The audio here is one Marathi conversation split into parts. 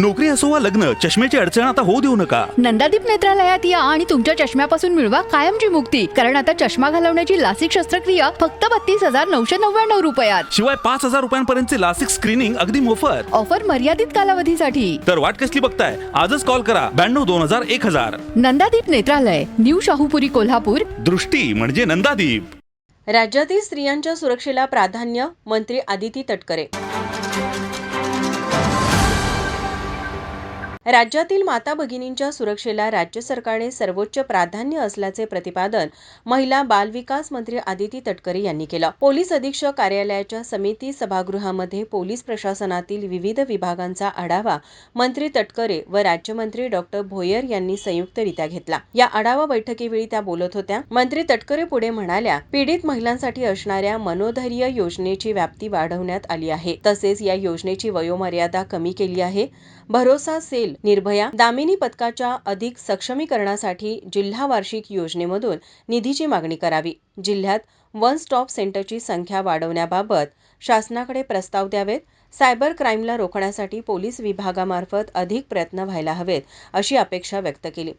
नोकरी असो वा लग्न चष्म्याची अडचण आता होऊ देऊ नका. नंदादीप नेत्रालयात या आणि तुमच्या चष्म्यापासून मिळवा कायमची मुक्ती. कारण आता चष्मा घालवण्याची लासिक शस्त्रक्रिया फक्त बत्तीस हजार नऊशे नव्याण्णव रुपयात. शिवाय पाच हजार रुपयांपर्यंतचे लासिक स्क्रीनिंग अगदी मोफत. ऑफर मर्यादित कालावधीसाठी. तर वाट कसली बघताय? आजच कॉल करा. ब्याण्णव दोन हजार एक हजार. नंदादीप नेत्रालय न्यू शाहूपुरी कोल्हापूर. दृष्टी म्हणजे नंदादीप. राज्यातील स्त्रियांच्या सुरक्षेला प्राधान्य मंत्री आदिती तटकरे. राज्यातील माता भगिनींच्या सुरक्षेला राज्य सरकारने सर्वोच्च प्राधान्य असल्याचे प्रतिपादन महिला बाल विकास मंत्री आदिती तटकरे यांनी केलं. पोलीस अधीक्षक कार्यालयाच्या समिती सभागृहामध्ये पोलीस प्रशासनातील विविध विभागांचा आढावा मंत्री तटकरे व राज्यमंत्री डॉक्टर भोयर यांनी संयुक्तरित्या घेतला. या आढावा बैठकीवेळी त्या बोलत होत्या. मंत्री तटकरे पुढे म्हणाल्या पीडित महिलांसाठी असणाऱ्या मनोधैर्य योजनेची व्याप्ती वाढवण्यात आली आहे. तसेच या योजनेची वयोमर्यादा कमी केली आहे. भरोसा सेल निर्भया दामिनी पथकाच्या अधिक सक्षमीकरणासाठी जिल्हा वार्षिक योजनेमधून निधीची मागणी करावी. जिल्ह्यात वन स्टॉप सेंटरची संख्या वाढवण्याबाबत शासनाकडे प्रस्ताव द्यावेत. सायबर क्राईमला रोखण्यासाठी पोलीस विभागामार्फत अधिक प्रयत्न व्हायला हवेत अशी अपेक्षा व्यक्त केली.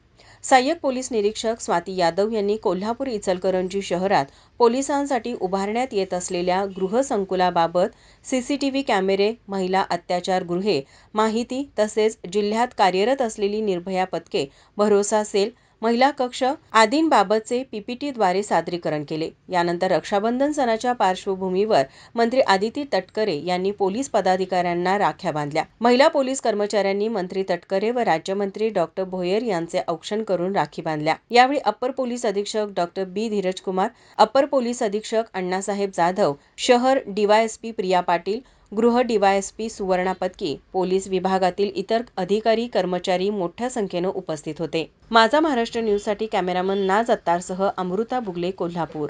सहाय्यक पोलीस निरीक्षक स्वाती यादव यांनी कोल्हापूर इचलकरंजी शहरात पोलिसांसाठी उभारण्यात येत असलेल्या गृहसंकुलाबाबत सीसीटीव्ही कॅमेरे महिला अत्याचार गृहे माहिती तसेच जिल्ह्यात कार्यरत असलेली निर्भया पथके भरोसा सेल महिला कक्ष आदींबाबतचे पीपीटीद्वारे सादरीकरण केले. यानंतर रक्षाबंधन सणाच्या पार्श्वभूमीवर मंत्री आदिती तटकरे यांनी पोलीस पदाधिकाऱ्यांना राख्या बांधल्या. महिला पोलीस कर्मचाऱ्यांनी मंत्री तटकरे व राज्यमंत्री डॉक्टर भोयर यांचे औक्षण करून राखी बांधल्या. यावेळी अप्पर पोलीस अधीक्षक doctor B. Dhiraj Kumar upper police अधीक्षक अण्णासाहेब जाधव शहर डीवायएसपी प्रिया पाटील गृह डीवायएसपी सुवर्णा पत्की पोलीस विभागातील इतर अधिकारी कर्मचारी मोठ्या संख्येनं उपस्थित होते. माझा महाराष्ट्र न्यूजसाठी कॅमेरामन नाज अत्तारसह अमृता बुगले कोल्हापूर.